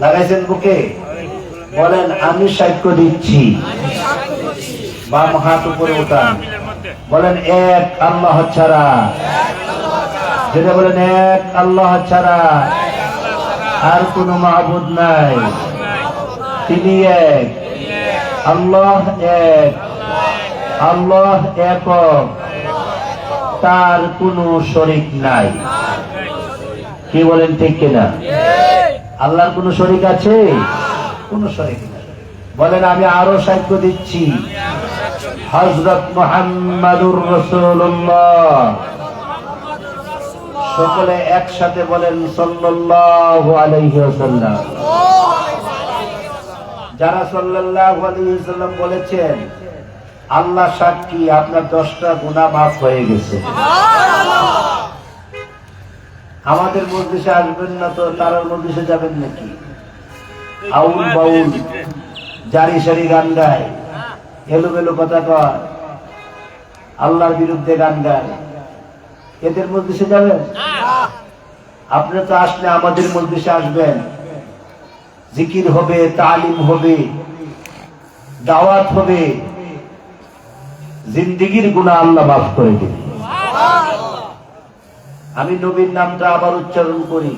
লাগাইছেন বুকে? বলেন, আমি সাক্ষ্য দিচ্ছি। বাম হাত উপরে উঠান। বলেন, এক আল্লাহ ছাড়া। যেটা বলেন, এক আল্লাহ ছাড়া আর কোন মাহবুদ নাই। তিনি এক। আল্লাহ এক। আল্লাহ একক। তার কোনো শরিক নাই। কি বলেন, ঠিক কিনা? আল্লাহর কোন শরিক আছে? কোন শরিক বলেন, আমি আরও সাক্ষ্য দিচ্ছি। হজরত মোহাম্মদুর রসুল্লাহ সকলে একসাথে বলেন আলাইহি যারা সাল্লাল্লাহু আলাইহি ওয়াসাল্লাম বলেছেন আল্লাহ সাক্ষী আপনার দশটা গুনাহ মাফ হয়ে গেছে। আমাদের মজলিসে আসবেন না তো তারার মজলিসে যাবেন নাকি? আউল বাউল জারি সারি গান গায় এলোমেলো কথা কয় আল্লাহর বিরুদ্ধে গান গায়। এদের মধ্যে সে যাবেন? আপনি তো আসলে আমাদের মধ্যে সে আসবেন। জিকির হবে তালিম হবে দাওয়াত হবে। জিন্দিগির গুণা আল্লাহ মাফ করে দিবে আমি নবীর নামটা আবার উচ্চারণ করি।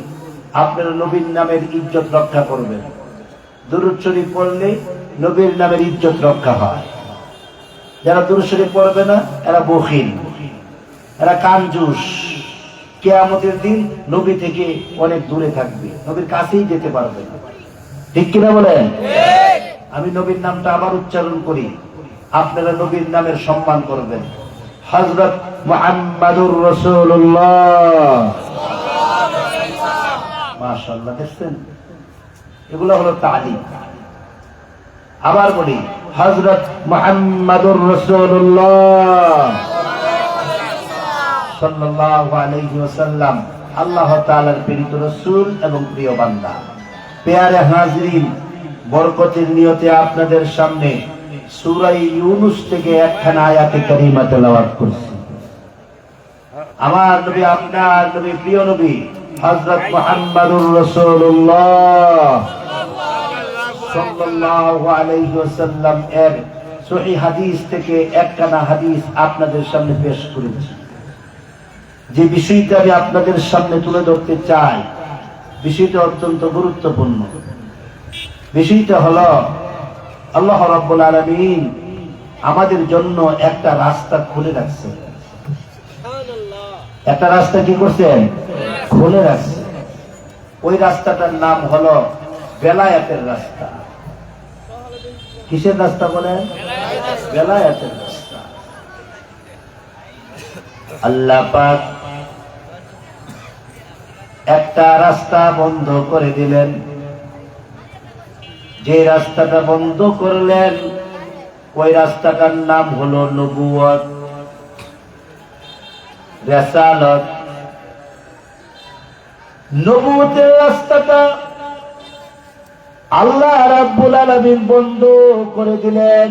আপনারা নবীর নামের ইজ্জত রক্ষা করবেন। দুরুদ শরীফ পড়লে নবীর নামের ইজ্জত রক্ষা হয়। যারা দুরুদ শরীফ পড়বে না এরা বখিল। এরা কানজুস। কেয়ামতের দিন নবী থেকে অনেক দূরে থাকবে। নবীর কাছেই যেতে পারবে ঠিক কিনা বলেন? আমি নবীর নামটা আবার উচ্চারণ করি। আপনারা নবীর নামের সম্মান করবেন। হজরত মোহাম্মদুর রসুল্লাহ মাশাল্লাহ দেখছেন? এগুলো হলো তালিম। আবার বলি হজরত মোহাম্মদুর রসুল্লাহ সাল্লাল্লাহু আলাইহি ওয়াসাল্লাম আল্লাহ তাআলার প্রেরিত রাসূল এবং প্রিয় বান্দা। পেয়ারে হাজরিন, বরকতের নিয়তে আপনাদের সামনে সূরা ইউনুস থেকে একখানা আয়াতে কারিমা তেলাওয়াত করছি। আমার নবী, আপনার নবী, প্রিয় নবী, হযরত মুহাম্মদুর রাসূলুল্লাহ সাল্লাল্লাহু আলাইহি ওয়াসাল্লাম এর সহিহ হাদিস থেকে একখানা হাদিস আপনাদের সামনে পেশ করেছি। যে বিষয়টা আমি আপনাদের সামনে তুলে ধরতে চাই, বিষয়টা অত্যন্ত গুরুত্বপূর্ণ। বিষয়টা হলো আল্লাহ রাব্বুল আলামিন আমাদের জন্য একটা রাস্তা খুলে রাখছে একটা রাস্তা কি করছেন? খুলে রাখছে ওই রাস্তাটার নাম হলো বেলায়াতের রাস্তা। কিসের রাস্তা বলেন? বেলায়াতের রাস্তা। আল্লাহ পাক একটা রাস্তা বন্ধ করে দিলেন। যে রাস্তাটা বন্ধ করলেন, ওই রাস্তাটার নাম হলো নবুয়ত রেসালত। নবুয়তের রাস্তাটা আল্লাহ রাব্বুল আলামিন বন্ধ করে দিলেন।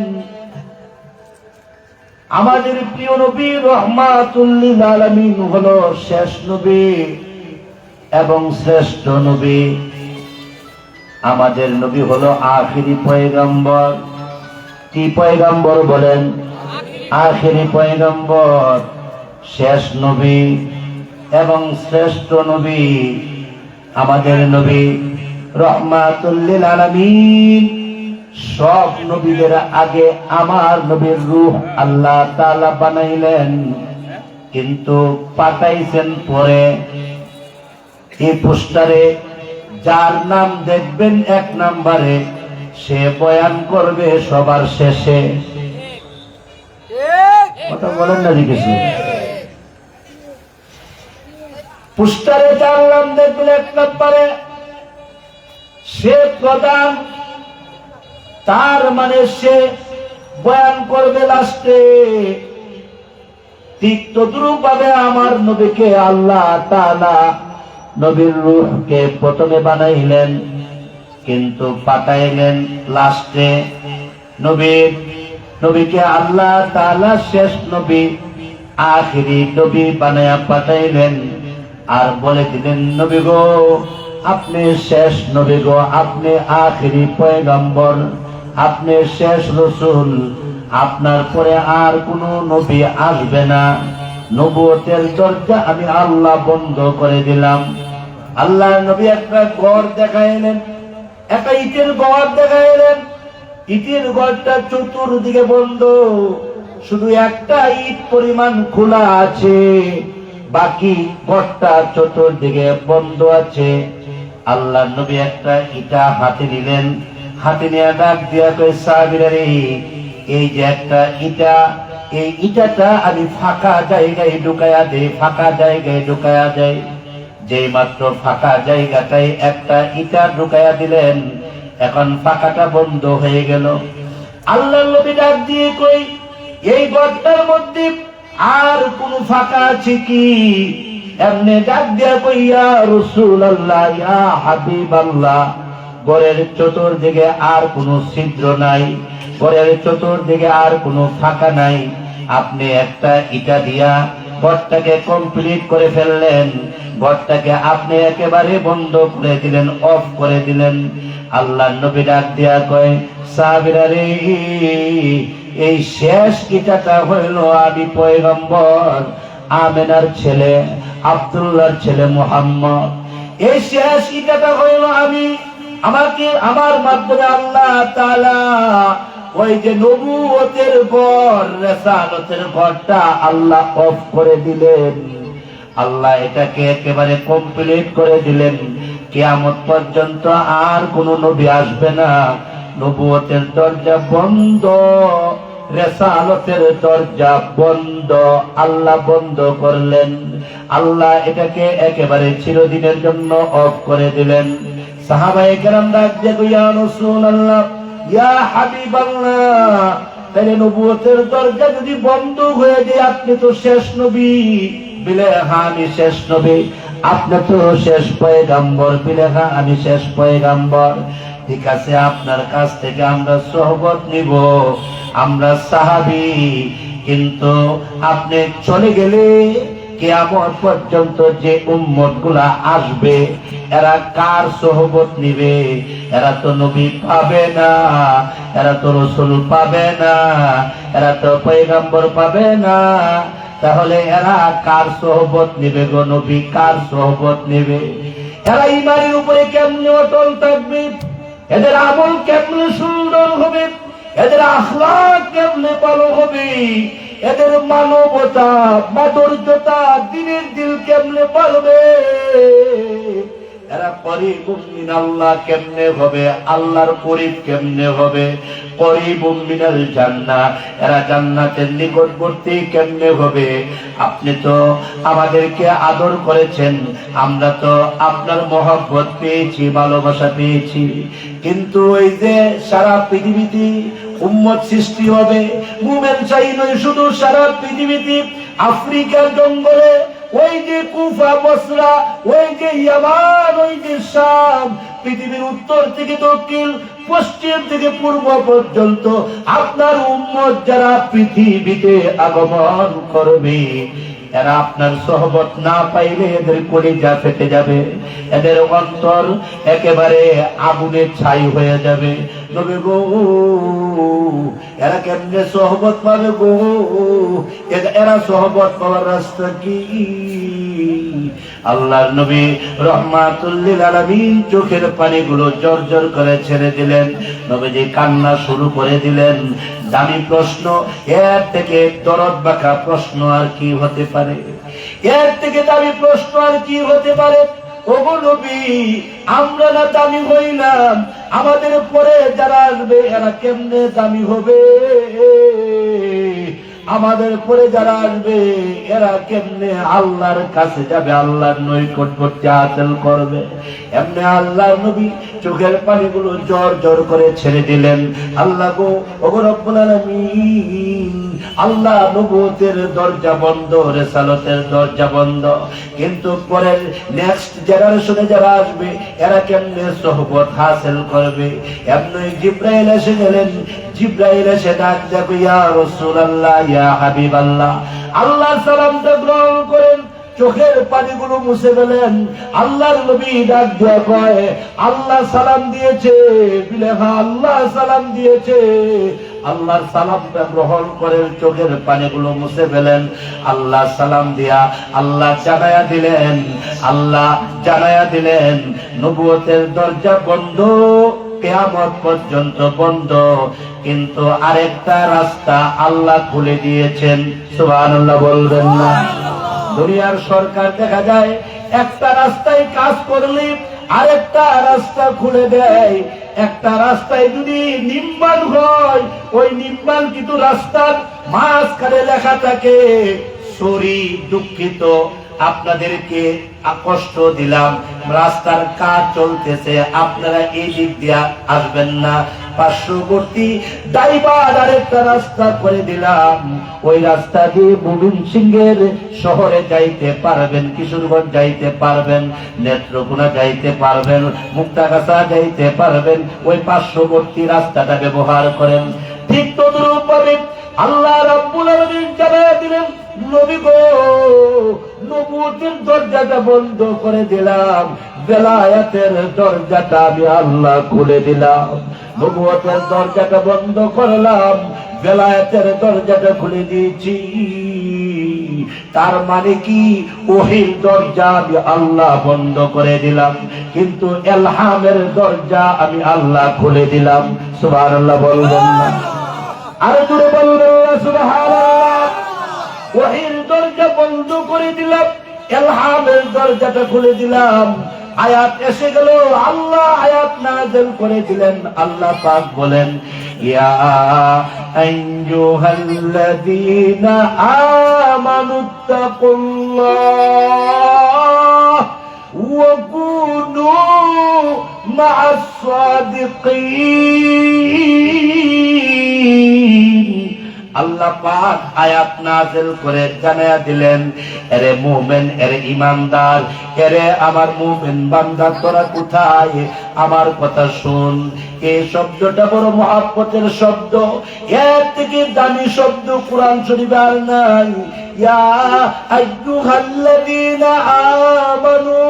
আমাদের প্রিয় নবী রহমাতুল্লিল আলামিন হলো শেষ নবী এবং শ্রেষ্ঠ নবী। আমাদের নবী হলো আখিরি পয়গম্বর। কি পয়গম্বর বলেন? আখিরি পয়গম্বর, শেষ নবী এবং শ্রেষ্ঠ নবী আমাদের নবী রহমাতুল্লিল আলামিন। সব নবীদের আগে আমার নবীর রূহ আল্লাহ তাআলা বানাইলেন, কিন্তু পাঠাইছেন পরে। এই পোস্টারে যার নাম দেখবেন এক নাম্বারে, সে বয়ান করবে সবার শেষে। কথা বলেন না জিজ্ঞেস পোস্টারে যার নাম দেখবেন এক নাম্বারে, সে প্রধান, তার মানে সে বয়ান করবে লাস্টে। ঠিক তদ্রুপ আমার নবীকে আল্লাহ তাআলা নবীর রূহকে প্রথমে বানাইলেন, কিন্তু পাঠাইলেন লাস্টে নবীর নবীকে আল্লাহ তাআলা শেষ নবী, আখিরি নবী বানায়া পাঠাইলেন আর বলে দিলেন, নবী গো, আপনি শেষ নবী গো, আপনি আখিরি পয়গম্বর, আপনি শেষ রসুল, আপনার পরে আর কোনো নবী আসবে না। নবুয়তের দরজা আমি আল্লাহ বন্ধ করে দিলাম। আল্লাহ নবী একটা ঘর দেখাইলেন, একটা ইটের ঘর দেখাইলেন। ইটের ঘরটা চতুর্দিকে বন্ধ, শুধু একটা ইট পরিমাণ খোলা আছে, বাকি ঘরটা চতুর্দিকে বন্ধ আছে। আল্লাহ নবী একটা ইটা হাতে নিলেন, হাতে নিয়ে ডাক দিয়া কই সাহাবীরা রে, এই যে একটা ইটা, এই ইটাটা আমি ফাঁকা জায়গায় ঢুকায়া দেই, ফাঁকা জায়গায় ঢুকায়া দেয় যে মাত্র ফাঁকা জায়গাটায় একটা ইটা ঢুকাইয়া দিলেন, এখন ফাঁকাটা বন্ধ হয়ে গেল। আল্লাহ নবী ডাক দিয়ে কই, এই ঘরটার মধ্যে আর কোন ফাঁকা আছে কি? এমনি ডাক দিয়া কইয়া রসুল আল্লাহ ইয়া হাবিব আল্লাহ ঘরের চতুর্দিকে আর কোনো ছিদ্র নাই, ঘরের চতুর্দিকে আর কোনো ফাঁকা নাই। আপনি একটা ইটা দিয়া ঘরটাকে কমপ্লিট করে ফেললেন। ঘরটাকে আপনি একেবারে বন্ধ করে দিলেন অফ করে দিলেন। আল্লাহ নবী ডাক দিয়া কয়, সাহাবিরা রে, এই শেষ ইটাটা হইল আমি পয়গম্বর, আমেনার ছেলে, আব্দুল্লাহর ছেলে মোহাম্মদ। এই শেষ ইটাটা হইল আমি। আমাকে, আমার মাধ্যমে আল্লাহ তাআলা ওই যে নবুয়তের ঘর রেসালতের ঘরটা আল্লাহ অফ করে দিলেন। আল্লাহ এটাকে একেবারে কমপ্লিট করে দিলেন। কিয়ামত পর্যন্ত আর কোন নবী আসবে না। নবুয়তের দরজা বন্ধ, রেসালতের দরজা বন্ধ, আল্লাহ বন্ধ করলেন। আল্লাহ এটাকে একেবারে চিরদিনের জন্য অফ করে দিলেন। সাহাবায়ে কেরাম ডাক দিয়ে কইয়া রাসূলুল্লাহ তাহলে নবুয়তের দরজা যদি বন্ধ হয়ে যায়, আপনি তো শেষ নবী। বিলে হ্যাঁ আমি শেষ নবী। আপনি তো শেষ পয়গাম্বর বিলে হ্যাঁ আমি শেষ পয়গাম্বর। ঠিক আছে, আপনার কাছ থেকে আমরা সহবত নিব, আমরা সাহাবি। কিন্তু আপনি চলে গেলে কেয়ামত পর্যন্ত যে উম্মতগুলা আসবে, এরা কার সহবত নিবে? এরা তো নবী পাবে না, এরা তো রসুল পাবে না, এরা তো পৈগম্বর পাবে না। তাহলে এরা কার সহবত নিবে গো নবী? কার সহবত নিবে? এরা ইমানের উপরে কেমনে অটল থাকবে? এদের আমল কেমনে সুন্দর হবে? এদের আখলাক কেমনে ভালো হবে? এদের মানবতা, মাধুর্যতা দিনের দিল কেমনে পারবে এরা আল্লাহ কেমনে হবে? আল্লাহর করিব কেমনে হবে? এরা জান্নাতের নিকটবর্তী কেমনে হবে? আপনি তো আমাদেরকে আদর করেছেন। আমরা তো আপনার মহব্বত পেয়েছি, ভালোবাসা পেয়েছি। কিন্তু ওই যে সারা পৃথিবীতে উম্মত সৃষ্টি হবে। মুমেন চাই নয়, শুধু সারা পৃথিবীতে আফ্রিকার জঙ্গলে। ওই যে কুফা, বসরা, ওই যে ইয়ামান, ওই যে শাম, পৃথিবীর উত্তর থেকে দক্ষিণ, পশ্চিম থেকে পূর্ব পর্যন্ত আপনার উম্মত যারা পৃথিবীতে আগমন করবে এরা আপনার সহবত না পাইলে এদের কলিজা ফেটে যাবে। এদের অন্তর একেবারে আগুনে ছাই হয়ে যাবে। তবে গো, এরা কেমনে সহবত পাবে গো? এরা সহবত পাওয়ার রাস্তা কি? আল্লাহ নবী রহমাতুল্লিল আলামিন চোখের পানিগুলো জর জর করে ছেড়ে দিলেন। নবীজি কান্না শুরু করে দিলেন। দামি প্রশ্ন, এর থেকে দরদ বাঁকা প্রশ্ন আর কি হতে পারে? এর থেকে দামি প্রশ্ন আর কি হতে পারে? ওগো নবী, আমরা না দামি হইলাম। আমাদের পরে যারা আসবে, এরা কেমনে দামি হবে? আমাদের পরে যারা আসবে, এরা কেমনে আল্লাহর কাছে যাবে? আল্লাহর নৈকটবর্তী হাসিল করবে। এমনি আল্লাহ নবী চোখের পানিগুলো জ্বর জ্বর করে ছেড়ে দিলেন। আল্লাহ গো, ওগো রব্বুল আলামিন। আল্লাহ নবুতের দরজা বন্ধ, রেসালতের দরজা বন্ধ। কিন্তু পরের নেক্সট জেনারেশনে যারা আসবে, এরা কেমনে সহবত হাসিল করবে? এমনি জিব্রাইল এসে গেলেন। জিব্রাইল এসে ডাক দেখো ইয়া রাসূলুল্লাহ, ইয়া হাবিবাল্লাহ। আল্লাহ সালামটা গ্রহণ করেন। চোখের পানিগুলো মুছে ফেলেন। আল্লাহর নবী ডাক দিয়া কয়, আল্লাহ সালাম দিয়েছে। বিলেখা আল্লাহ সালাম দিয়েছে। আল্লাহর সালামটা গ্রহণ করে চোখের পানিগুলো মুছে ফেলেন। আল্লাহ সালাম দিয়া আল্লাহ জানায়া দিলেন আল্লাহ জানায়া দিলেন নবুয়তের দরজা বন্ধ কেয়ামত পর্যন্ত বন্ধ। কিন্তু আরেকটা রাস্তা আল্লাহ খুলে দিয়েছেন। সুবহানাল্লাহ বলবেন না। দুনিয়ার সরকার দেখা যায় একটা রাস্তায় কাজ করলে আরেকটা রাস্তা খুলে দেয়। একটা রাস্তায় যদি নিম্বান হয়, ওই নিম্বান কিন্তু রাস্তার মাঝখানে লেখা থাকে সরি দুঃখিত, আপনাদেরকে কষ্ট দিলাম, রাস্তার কাজ চলতেছে, আপনারা এই দিক দিয়া আসবেন না। পার্শ্ববর্তী ড্রাইভার আরেকটা রাস্তা করে দিলাম। ওই রাস্তা দিয়ে মুবিন সিংহের শহরে যাইতে পারবেন, কিশোরগঞ্জ যাইতে পারবেন, নেত্রকোনা যাইতে পারবেন, মুক্তাগাছা যাইতে পারবেন। ওই পার্শ্ববর্তী রাস্তাটা ব্যবহার করেন। ঠিক তদরূপ আল্লাহ রাব্বুল আলামিন জানায়া দিলেন, নবী গো নবুয়তের দরজাটা বন্ধ করে দিলাম। বেলায়াতের দরজাটা আমি আল্লাহ খুলে দিলাম। নবুয়তের দরজাটা বন্ধ করলাম। বেলায়াতের দরজাটা খুলে দিয়েছি। তার মানে কি? ওহির দরজা আমি আল্লাহ বন্ধ করে দিলাম। কিন্তু এলহামের দরজা আমি আল্লাহ খুলে দিলাম। সুবহানাল্লাহ বলবেন না। আরও জোরে বলবেন না, সুবহানাল্লাহ। ওহির দরজা বন্ধ করে দিলাম, এলহামের দরজাটা খুলে দিলাম। আয়াত এসে গেল, আল্লাহ আয়াত নাযিল করে দিলেন, আল্লাহ পাক বলেন, ইয়া আইয়ুহাল্লাযীনা আমানুত্তাকুল্লাহ ওয়া কুনু মা'আস সাদিকিন আল্লাহ পাক আয়াত নাযিল করে জানায়া দিলেন, এরে মুমিন, এরে ইমানদার এরে আমার মুমিন বান্দা, তোরা কোথায়? আমার কথা শুন। এই শব্দটা বড় মহাব্বতের শব্দ। এর থেকে দামি শব্দ কোরআন শরীফ আর নাই। ইয়া আইয়ুহাল্লাযীনা আমানু,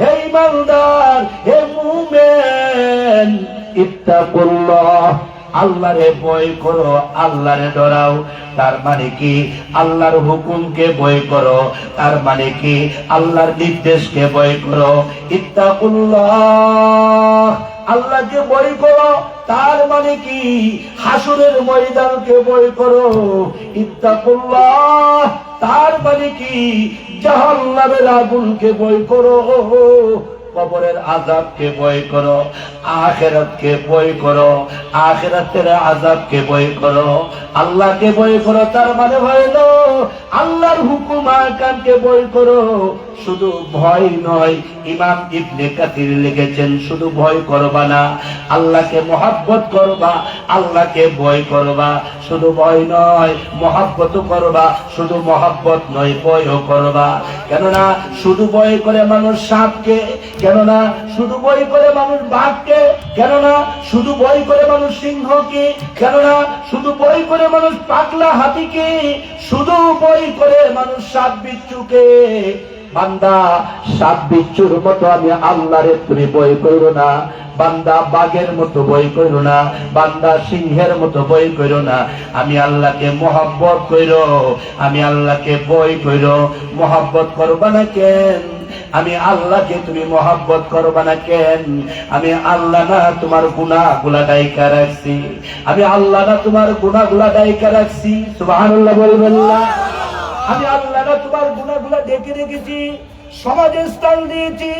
হে ইমানদার হে মুমিন, ইত্তাকুল্লাহ। আল্লাহরে ভয় করো, আল্লাহরে ডরাও। তার মানে কি? আল্লাহর হুকুমকে ভয় করো, তার মানে কি? আল্লাহর নির্দেশকে ভয় করো। ইত্তাকুল্লাহ আল্লাহকে ভয় করো, তার মানে কি? হাসুরের ময়দানকে ভয় করো। ইত্তাকুল্লাহ, তার মানে কি? জাহান্নামের আগুনকে ভয় করো। কবরের আজাবকে ভয় করো, আখেরাতকে ভয় করো, আখেরাতের আজাবকে ভয় করো। আল্লাহকে বয় করো, তার মানে হলো আল্লাহর হুকুম আকামকে ভয় করো। শুধু ভয় নয়, ইমাম ইবনে কাতির লিখেছেন, শুধু ভয় করবা না, আল্লাহকে মহাব্বত করবা, আল্লাহকে ভয় করবা। শুধু ভয় নয়, মহাব্বত করবা, শুধু মহাব্বত নয়, ভয়ও করবা। কেননা, শুধু ভয় করে মানুষ সাপকে কেননা শুধু বই করে মানুষ বাঘকে, কেননা শুধু ভয় করে মানুষ সিংহকে, কেননা শুধু বই করে মানুষ পাগলা হাতিকে, শুধু ভয় করে মানুষ সাপ বিচ্ছুকে। বান্দা, সাপ বিচ্ছুর মতো আমি আল্লাহরে তুমি বই করো না। বান্দা, বাঘের মতো বই করো না। বান্দা, সিংহের মতো বই করো না। আমি আল্লাহকে মহব্বত কইরো আমি আল্লাহকে বই কইরো মহব্বত করবা না কেন? আমি আল্লাহকে তুমি মহাব্বত করবা না কেন? আমি আল্লাহ না তোমার গুণা গুলা ডাইকা রাখছি। আমি আল্লাহ না তোমার গুণা গুলা ডাইকা রাখছি। সুবহানাল্লাহ বলবেন না। আমি আল্লাহ না তোমার গুণা গুলা ডেকে রেখেছি। সমাজে স্থান দিয়েছি।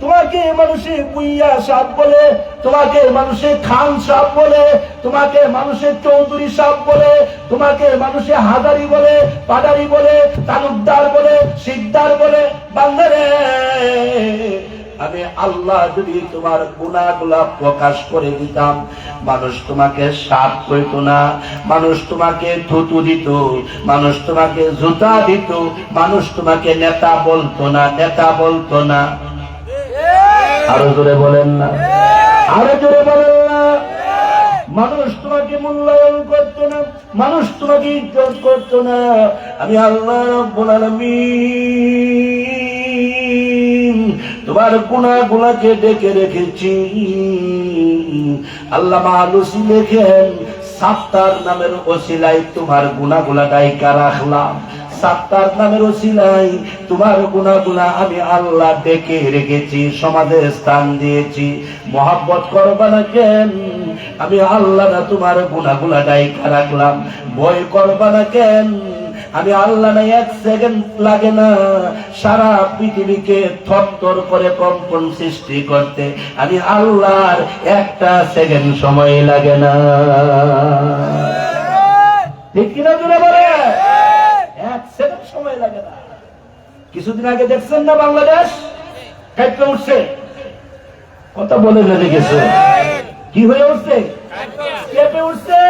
তোমাকে মানুষে বুইয়া সাপ বলে, তোমাকে মানুষে খান সাপ বলে, তোমাকে মানুষের চৌধুরী সাপ বলে, তোমাকে মানুষে হাজারি বলে, পাদারি বলে, তালুকদার বলে, শিকদার বলে বাংলারে আমি আল্লাহ যদি তোমার গুণাগুলা প্রকাশ করে দিতাম, মানুষ তোমাকে সাপ কইত না, মানুষ তোমাকে থুতু দিত, মানুষ তোমাকে জুতা দিত, মানুষ তোমাকে নেতা বলতো না, নেতা বলতো না। আরও জোরে বলেন না। আরও জোরে বলেন না। মানুষ তোমাকে মূল্যায়ন করতো না, মানুষ তোমাকে ইজ্জত করতো না। আমি আল্লাহ রাব্বুল আলামিন তোমার গুণা গুণাকে ডেকে রেখেছি। আল্লাহ মালুসি লেখেন সাত্তার নামের ওসিলাই তোমার গুণাগুলা ডাইকা রাখলাম সাত্তার নামের ওসিলাই তোমার গুণাগুলা আমি আল্লাহ ডেকে রেখেছি, সমাজে স্থান দিয়েছি। মহাব্বত করবা না কেন? আমি আল্লাহ না তোমার গুণাগুলা ডাইকা রাখলাম ভয় করবা না কেন? আমি আল্লাহ না এক সেকেন্ড লাগে না। সারা পৃথিবীকে থরথর করে কম্পন সৃষ্টি করতে। আমি আল্লাহর একটা সেকেন্ড সময় লাগে না। ঠিক কিনা জুড়ে বলে? এক সেকেন্ড সময় লাগে না। কিছুদিন আগে দেখছেন না বাংলাদেশ? কাইপে উঠছে। কথা বলে গেছে। কি হয়ে উঠছে? কেঁপে উঠছে।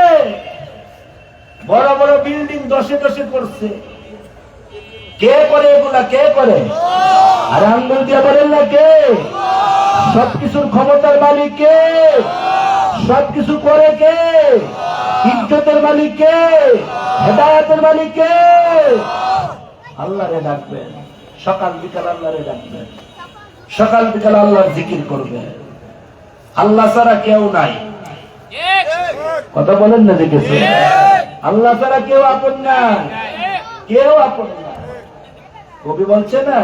বড় বড় বিল্ডিং দশে দশে করছে। কে করে এগুলা? কে করে? আর আঙ্গুল দিয়ে বলেন না কে? সবকিছুর ক্ষমতার মালিক কে? সবকিছু করে কে? ইজ্জতের মালিক কে? হেদায়তের মালিক কে? আল্লাহরে ডাকবেন। সকাল বিকাল আল্লাহরে ডাকবেন। সকাল বিকাল আল্লাহর জিকির করবেন। আল্লাহ ছাড়া কেউ নাই। কথা বলেন না দেখেছে আল্লাহ ছাড়া কেউ আপন না। কেউ আপন না। কবি বলছে না,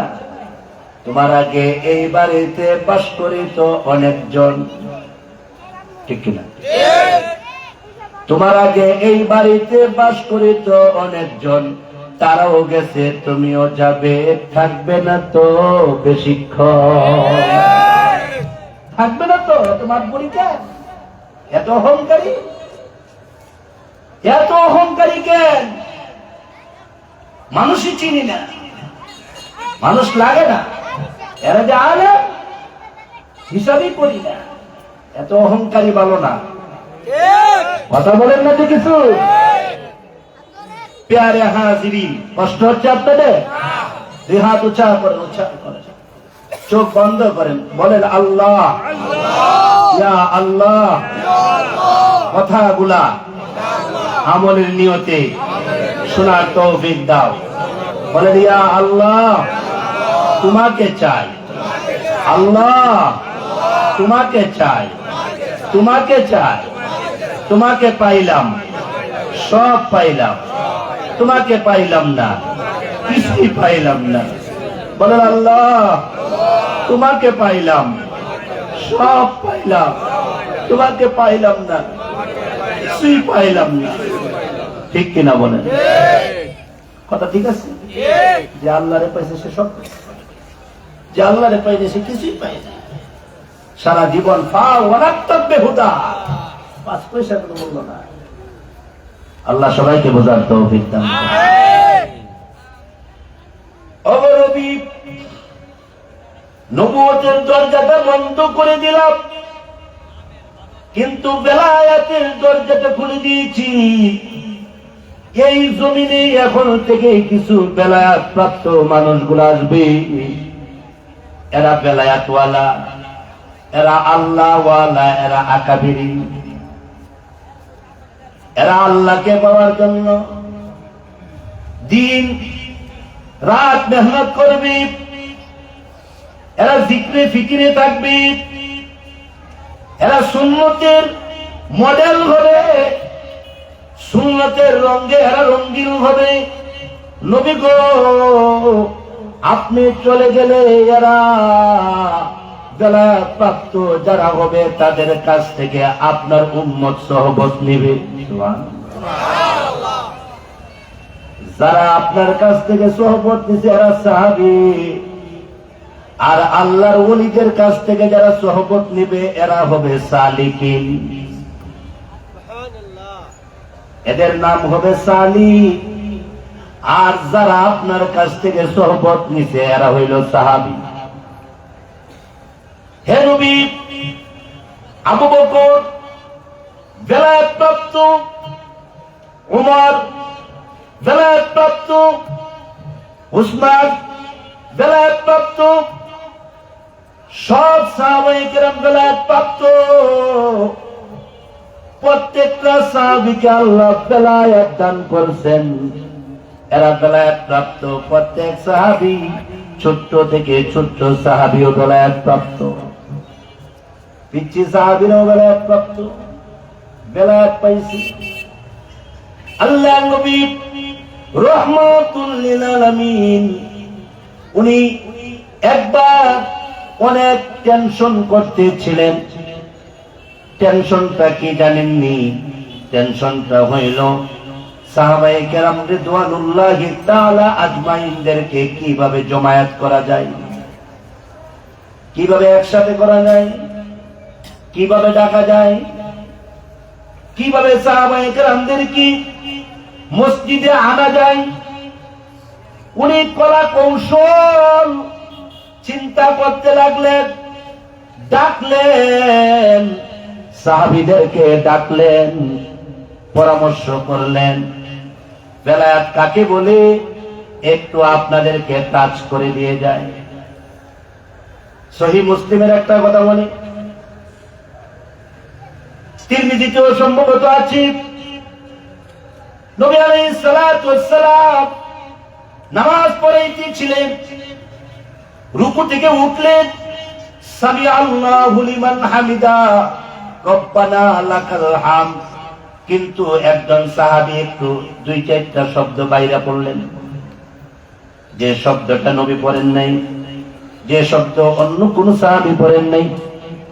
তোমার আগে এই বাড়িতে বাস করিত অনেকজন। ঠিক কিনা? তোমার আগে এই বাড়িতে বাস করিত অনেকজন। তারাও গেছে, তুমিও যাবে। থাকবে না তো বেশিক্ষণ। থাকবে না তো? তোমার পরীক্ষা এত অহংকারী? এত অহংকারী কেন? মানুষই চিনি না। মানুষ লাগে না। এরা যে আলে হিসাবই করি না। এত অহংকারী ভালো না। কথা বলেন না যে কিছু? প্যারে হাজিরি কষ্ট হচ্ছে আপনাদের? দুই হাত উচ্চার করেন উচ্চার করেন। চোখ বন্ধ করেন, বলেন আল্লাহ। ইয়া আল্লাহ। কথাগুলা আমলের নিয়তে শোনার তৌফিক দাও। বলেন, ইয়া আল্লাহ, তোমাকে চাই। আল্লাহ, তোমাকে চাই। তোমাকে চাই। তোমাকে পাইলাম। সব পাইলাম। তোমাকে পাইলাম না। কিছুই পাইলাম না। বলেন, আল্লাহ, তোমাকে পাইলাম। সব পাইলাম। তোমাকে পাইলাম না। কিছুই পাইলাম না। ঠিক কিনা বলেন? কথা ঠিক আছে? যে আল্লাহরে পাইছে সে সব যে আল্লাহরে পাইছে সে কিছুই পাই না। সারা জীবন হুদা। পাঁচ পয়সা কোনো মূল্য না আল্লাহ সবাইকে বোঝার তৌফিক দান অবরবি নবুয়তের দরজাটা বন্ধ করে দিলাম। কিন্তু বেলায়াতের দরজাটা খুলে দিয়েছি। এই জমিনে এখন থেকে কিছু বেলায়াত প্রাপ্ত মানুষগুলো আসবে। এরা বেলায়াতওয়ালা, এরা আল্লাহওয়ালা, এরা আকাবিরি। এরা আল্লাহকে পাওয়ার জন্য দিন, রাত মেহনত করবে। এরা জিক্রে ফিকিরে থাকবে। এরা সুন্নতের মডেল হবে। সুন্নতের রঙে এরা রঙ্গিন হবে। নবী গো, আপনি চলে গেলে এরা যারা প্রাপ্ত যারা হবে তাদের কাছ থেকে আপনার উম্মত সহবত নিবে। যারা আপনার কাছ থেকে সহবত নিছে এরা সাহাবি। আর আল্লাহর ওলিদের কাছ থেকে যারা সহবত নিবে এরা হবে সালিকিন। এদের নাম হবে সালি আর যারা আপনার কাছ থেকে সহবত নিছে, এরা হইল সাহাবি। হে নবী, আবু বকর বেলায় প্রাপ্ত উমর বেলায় প্রাপ্ত উসমান বেলায় প্রাপ্ত সব সাহাবাহিকেরাম বেলায় প্রাপ্ত প্রত্যেকটা সাহাবিকে আল্লাহ বেলায়াত দান করছেন। এরা বেলায়াত প্রাপ্ত। প্রত্যেক সাহাবি ছোট্ট থেকে ছোট্ট সাহাবিও বেলায়াত প্রাপ্ত। পিচ্ছি সাহাবিরাও বেলায়াত প্রাপ্ত। বেলায়াত পাইছি। আল্লাহ নবী রহমতুল আলামিন, উনি একবার অনেক টেনশন করতেছিলেন। টেনশনটা কি জানেননি? টেনশনটা হইল কীভাবে জমায়েত করা যায়? কীভাবে একসাথে করা যায়? কীভাবে ডাকা যায়? কীভাবে কি মসজিদে আনা যায়? উনি কলা কৌশল চিন্তা করতে লাগলেন, ডাকলেন সাহাবিদেরকে ডাকলেন, পরামর্শ করলেন, বেলায়াত কাকে বলে একটু আপনাদেরকে টাচ করে দিয়ে যায়। সহি মুসলিমের একটা কথা বলি। তিরমিজিতেও সম্ভবত আছে। নামাজ পড়াইতেছিলেন রুকু থেকে উঠলেন সামি আল্লাহু হামিদা। রব্বানা লাকাল হাম। কিন্তু একজন সাহাবি একটু দুই চারটা শব্দ বাইরে পড়লেন। যে শব্দটা নবী পড়েন নাই যে শব্দ অন্য কোন সাহাবী পড়েন নাই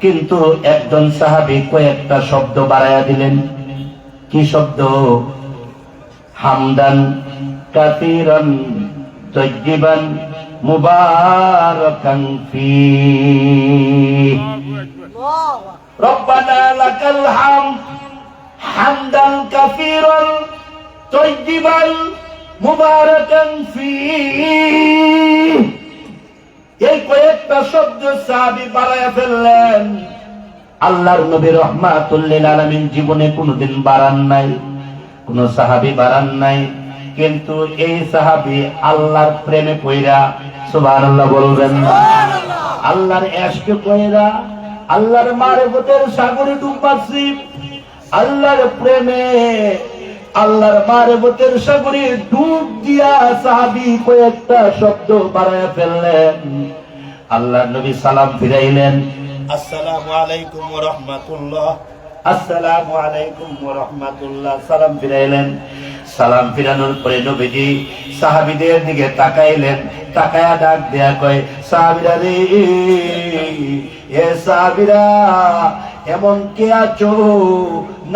কিন্তু একজন সাহাবী কয়েকটা শব্দ বাড়াইয়া দিলেন। কি শব্দ? হামদান কাতিরান তজ্জিবান মুবারাকান ফি। রব্বানা লাকাল হামদ হামদান কাসীরান তজ্জিবান মুবারাকান ফি। এই কয়েকটা শব্দ সাহাবী বাড়াইয়া ফেললেন। আল্লাহর নবী রহমাতুল্লিল আলামিন জীবনে কোনোদিন বাড়ান নাই কোন সাহাবি বাড়ান নাই। কিন্তু এই সাহাবি আল্লাহর প্রেমে কইরা সুবহানাল্লাহ বলবেন আল্লাহর এশকে কইরা আল্লাহর মারেফতের সাগরে ডুব মারছি। আল্লাহর প্রেমে আল্লাহর মারেফতের সাগরে ডুব দিয়া সাহাবি কয়েকটা শব্দ বাড়ায় ফেললেন। আল্লাহর নবী সালাম ফিরাইলেন। আসসালামু আলাইকুম ওয়া রাহমাতুল্লাহ। আসসালামু আলাইকুম ওয়া রাহমাতুল্লাহ। সালাম ফিরাইলেন। সালাম ফিরানোর পরে নবীজি সাহাবীদের দিকে তাকাইলেন। তাকায়া ডাক দেয়া কয় সাহাবীরা রে, এ সাহাবীরা এমন কে আছো?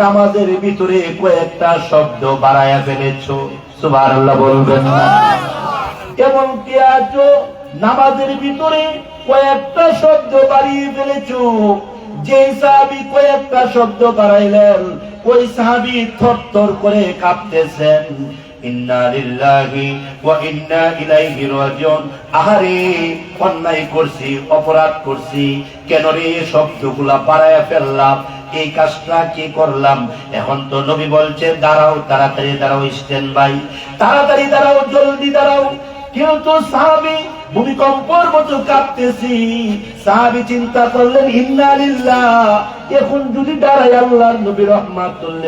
নামাজের ভিতরে কয়েকটা শব্দ বাড়ায়া ফেলেছো। সুবহানাল্লাহ বলবেন। না এমন কে আছো? নামাজের ভিতরে কয়েকটা শব্দ বাড়িয়ে ফেলেছো। যে সাহাবি কয়েকটা শব্দ বাড়াইলেন, ওই সাহাবি থরথর করে কাঁপতেছেন। তাড়াতাড়ি দাঁড়াও দাঁড়াও, জলদি দাঁড়াও। কিন্তু সাহাবি ভূমিকম্পর মতো কাঁপতেছি। সাহাবি চিন্তা করলেন ইন্নালিল্লাহ এখন যদি দাঁড়াই আল্লাহর নবী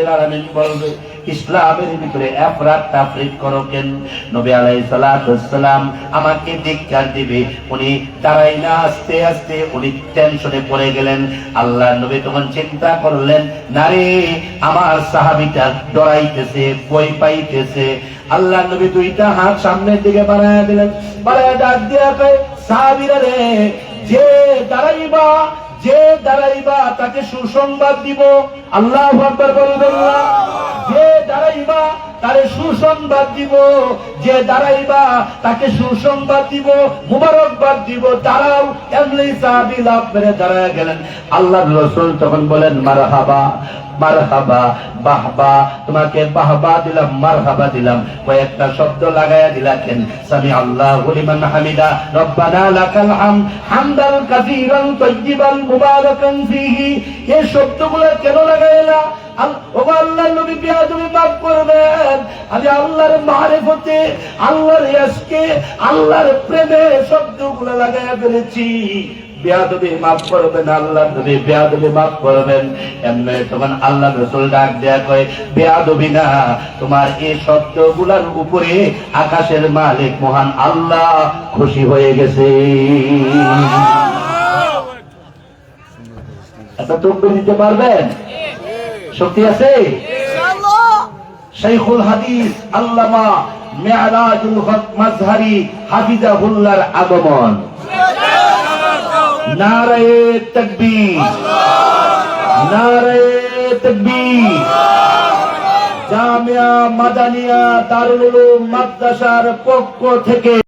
আলামিন বলবে ইসলামের ভিতরে এফরাত তাফরিক করো কেন? নবী সালাতু সালাম আমাকে ধিক্কার দিবে। উনি দাঁড়াই না, আস্তে আস্তে উনি টেনশনে পড়ে গেলেন। আল্লাহ নবী তখন চিন্তা করলেন, নারে, আমার সাহাবিটা ডরাইতেছে বই পাইতেছে। আল্লাহ নবী দুইটা হাত সামনের দিকে বাড়ায় দিলেন। বাড়ায় ডাক দিয়া কয়, সাহাবীরা রে, যে দাঁড়াইবা যে দাঁড়াইবা তাকে সুসংবাদ দিব। আল্লাহ বলবেন যে দাঁড়াইবা তারে সুসংবাদ দিব। যে দাঁড়াইবা তাকে সুসংবাদ দিব, মুবারকবাদ দিব। দাঁড়াও, এমনি সাহাবি লাভ করে দাঁড়ায় গেলেন। আল্লাহ রসুল তখন বলেন, মারহাবা। মারহাবা, বাহবা, তোমাকে বাহবা দিলাম, মারহাবা দিলাম। কয়েকটা শব্দ লাগায়া দিলা কেন সামি আল্লাহ লিমান হামিদা, রব্বানা লাকাল হাম হামদান কাসীরান তাইয়িবান মুবারাকান ফীহি। এই শব্দগুলো কেন লাগাইলা? আল- ও আল্লাহ নবী বিয়া আল্লাহর আল্লাহর আল্লাহর ফেলেছি। তোমার এই শব্দগুলার উপরে আকাশের মালিক মহান আল্লাহ খুশি হয়ে গেছে। একটা তকবির দিতে পারবেন? শক্তি আছে? শাইখুল হাদিস আল্লামা মেয়ারাজুল হক মাজহারি হাফিজাহুল্লাহর আগমন। নারায়ে তাকবীর। নারায়ে তাকবীর। জামিয়া মাদানিয়া দারুল মাদ্রাসার পক্ষ থেকে